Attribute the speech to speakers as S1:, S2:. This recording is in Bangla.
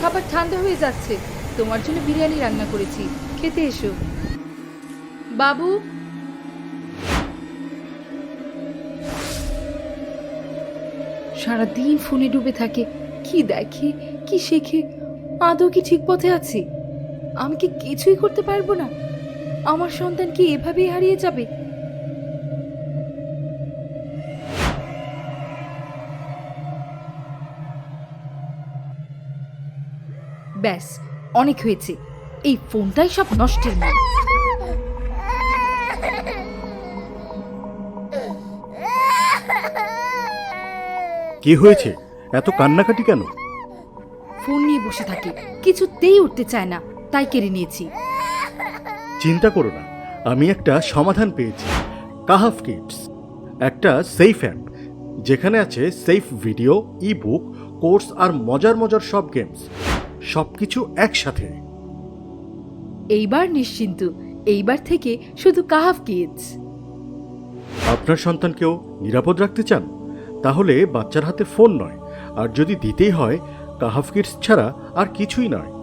S1: খাবার ঠান্ডা হয়ে যাচ্ছে। তোমার জন্য বিরিয়ানি রান্না করেছি। খেতে এসো। বাবু? সারাদিন ফোনে ডুবে থাকে। কি দেখে, কি শেখে? আদৌ কি ঠিক পথে আছে? আমি কি কিছুই করতে পারব না? আমার সন্তান কি এভাবেই হারিয়ে যাবে? ব্যাস অনেক হয়েছে। এই ফোনটাই সব নষ্টের মূল।
S2: কি হয়েছে? এত কান্নাকাটি কেন?
S1: ফোন নিয়ে বসে থাকে কিছুতেই উঠতে চায় না তাই কেড়ে নিয়েছি।
S2: চিন্তা করো না আমি একটা সমাধান পেয়েছি কাহাফ কিডস। একটা সেফ অ্যাপ যেখানে আছে safe video e book course আর মজার মজার সব গেমস। সব কিছু একসাথে।
S1: এইবার নিশ্চিন্ত। এইবার থেকে শুধু কাহাফ কিডস।
S2: আপনার সন্তানকেও নিরাপদ রাখতে চান? তাহলে বাচ্চার হাতে ফোন নয় আর যদি দিতেই হয় কাহাফ কিডস ছাড়া আর কিছুই নয়।